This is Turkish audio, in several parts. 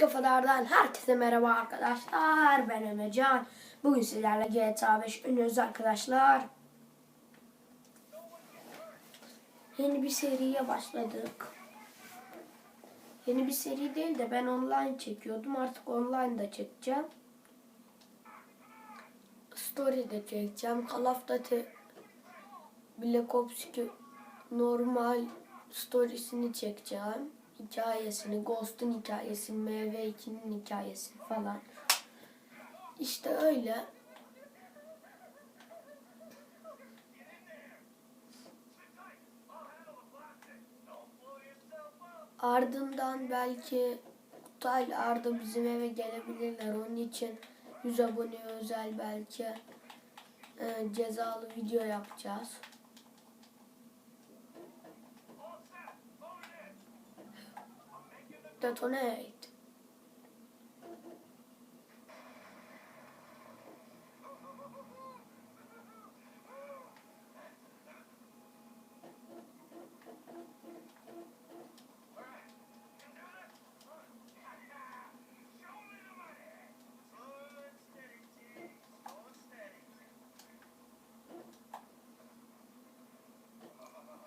Kafalardan herkese merhaba arkadaşlar. Ben Emecan. Bugün sizlerle GTA 5 oynuyoruz arkadaşlar. Yeni bir seriye başladık. Yeni bir seri değil de ben online çekiyordum. Artık online da çekeceğim. Story de çekeceğim. Call of Duty Black Ops 2 normal storiesini çekeceğim. Hikayesini, Ghost'un hikayesini, MV2'nin hikayesini falan. İşte öyle. Ardından belki Kutay Arda bizim eve gelebilirler. Onun için 100 abone özel belki e, cezalı video yapacağız. Detonate.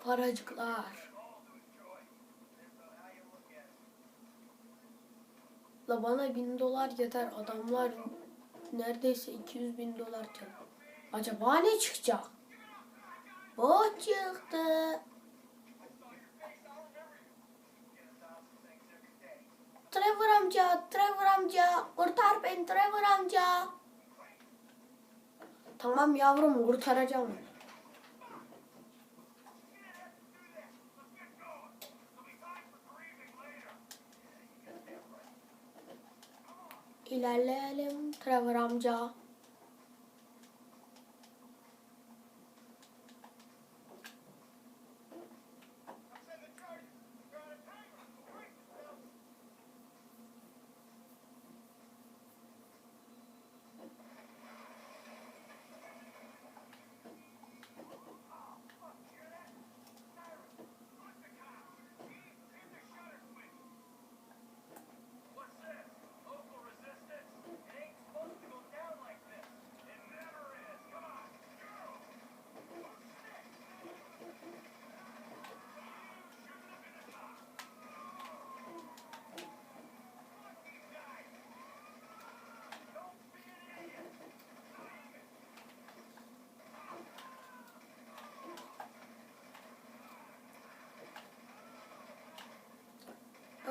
Para de claro. La bana bin dolar yeter. Adamlar neredeyse 200 bin dolar kar. Acaba ne çıkacak? O çıktı. Trevor amca, Trevor amca, kurtar beni Trevor amca. Tamam yavrum kurtaracağım İlerleyelim Trevor amca.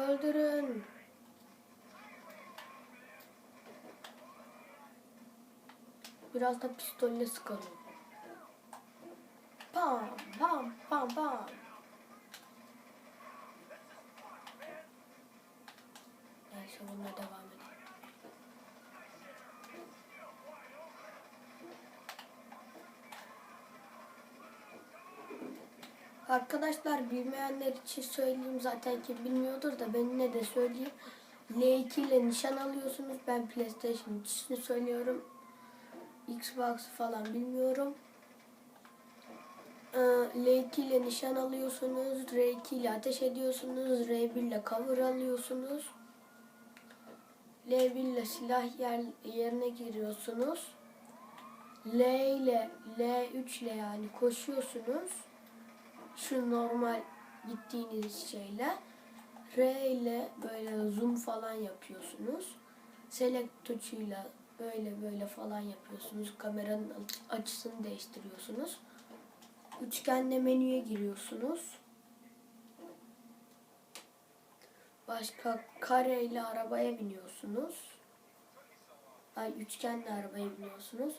Öldürün. Biraz da pistolle sıkalım. Pam pam pam pam. Neyse bununla devam Arkadaşlar bilmeyenler için söyleyeyim zaten ki bilmiyordur da ben yine de söyleyeyim. L2 ile nişan alıyorsunuz. Ben PlayStation için söylüyorum. Xbox falan bilmiyorum. Ee, L2 ile nişan alıyorsunuz. R2 ile ateş ediyorsunuz. R1 ile cover alıyorsunuz. L1 ile silah yer, yerine giriyorsunuz. L ile L3 ile yani koşuyorsunuz şu normal gittiğiniz şeyle R ile böyle zoom falan yapıyorsunuz. Select tuşuyla böyle böyle falan yapıyorsunuz. Kameranın açısını değiştiriyorsunuz. Üçgenle menüye giriyorsunuz. Başka kare ile arabaya biniyorsunuz. Ay üçgenle arabaya biniyorsunuz.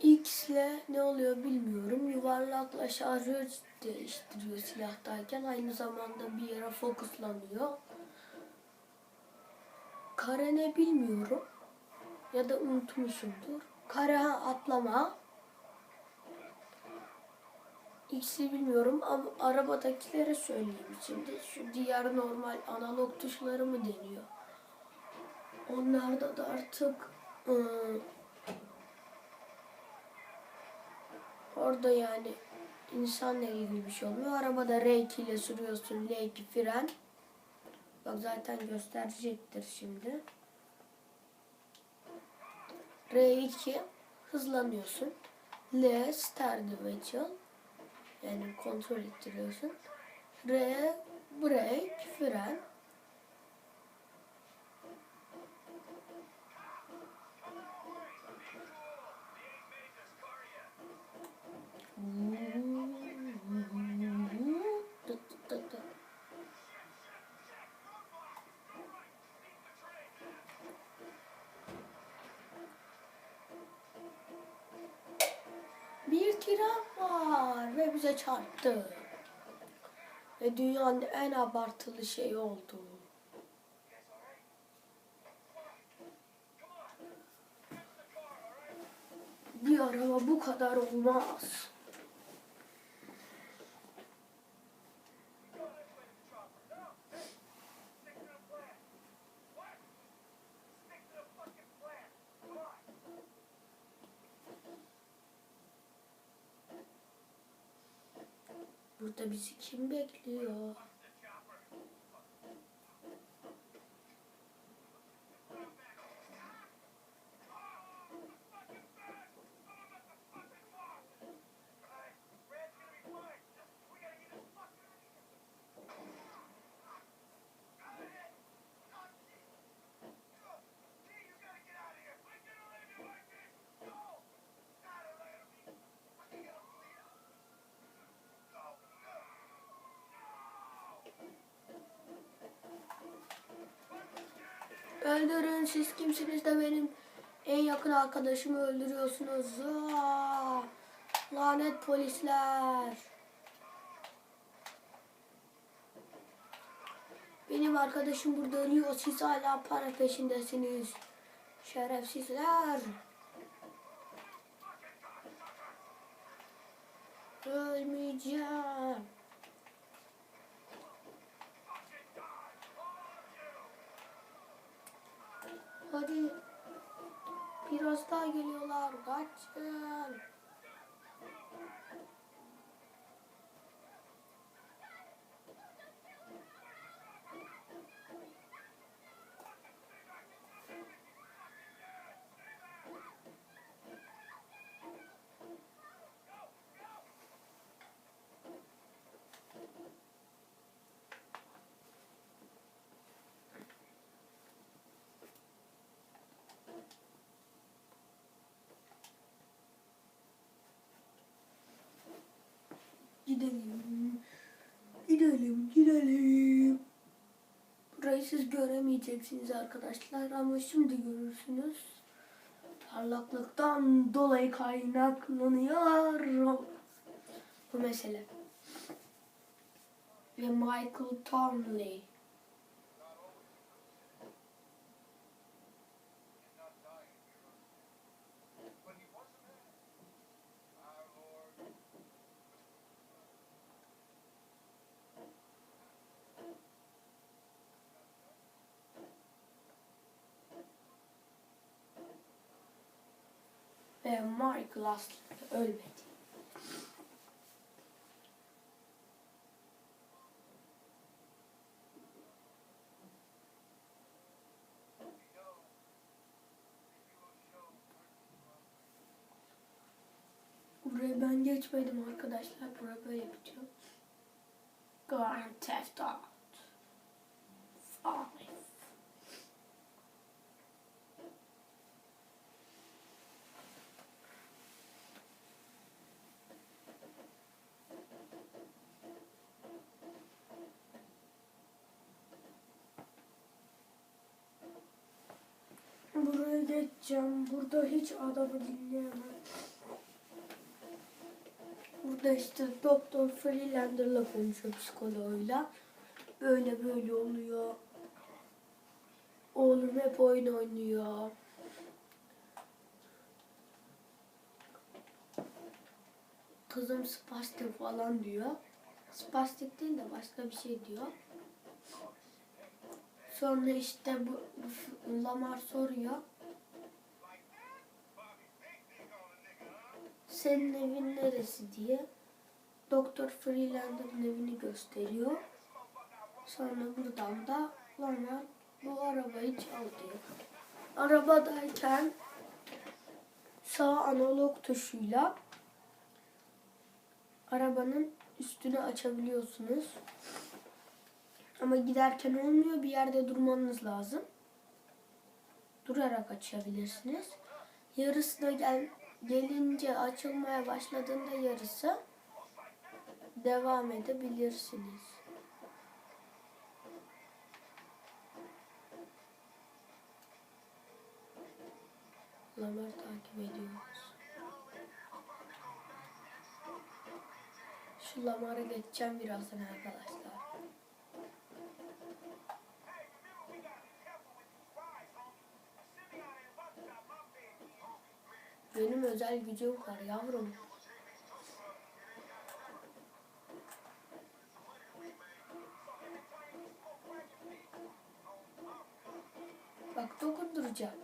X ile ne oluyor bilmiyorum. Yuvarlakla şarjör değiştiriyor silahtayken. Aynı zamanda bir yere fokuslanıyor. Kare ne bilmiyorum. Ya da unutmuşumdur. Kare atlama. X'i bilmiyorum ama arabadakilere söyleyeyim şimdi. Şu diğer normal analog tuşları mı deniyor? Onlarda da artık ıı, Orada yani insanla ilgili bir şey olmuyor. Arabada R2 ile sürüyorsun. L2 fren. Bak zaten gösterecektir şimdi. R2 hızlanıyorsun. L start vehicle yani kontrol ettiriyorsun. R brake fren. Tren var ve bize çarptı. Ve dünyanın en abartılı şeyi oldu. Bir araba bu kadar olmaz. Burada bizi kim bekliyor? Öldürün siz kimsiniz de benim en yakın arkadaşımı öldürüyorsunuz. Aa, lanet polisler. Benim arkadaşım burada ölüyor. Siz hala para peşindesiniz. Şerefsizler. Ölmeyeceğim. Hadi. Biraz daha geliyorlar. Kaçın. Gidelim. Gidelim, gidelim. Burayı siz göremeyeceksiniz arkadaşlar ama şimdi görürsünüz. Parlaklıktan dolayı kaynaklanıyor. Bu mesele. Ve Michael Townley. Ve Michael aslında ölmedi. Buraya ben geçmedim arkadaşlar. Buraya böyle bitiyor. Grand Theft Auto. Buraya geçeceğim. Burada hiç adamı dinleyemem. Burada işte Doktor Freelander'la konuşuyor psikoloğuyla. Böyle böyle oluyor. Oğlum hep oyun oynuyor. Kızım spastik falan diyor. Spastik değil de başka bir şey diyor. Sonra işte bu Lamar soruyor. Senin evin neresi diye. Doktor Freelander'ın evini gösteriyor. Sonra buradan da Sonra bu arabayı çaldı. Arabadayken sağ analog tuşuyla arabanın üstünü açabiliyorsunuz. Ama giderken olmuyor. Bir yerde durmanız lazım. Durarak açabilirsiniz. Yarısına gel, gelince açılmaya başladığında yarısı devam edebilirsiniz. Lamar takip ediyoruz. Şu Lamar'a geçeceğim birazdan arkadaşlar. Benim özel gücüm var yavrum. Bak dokunduracağım.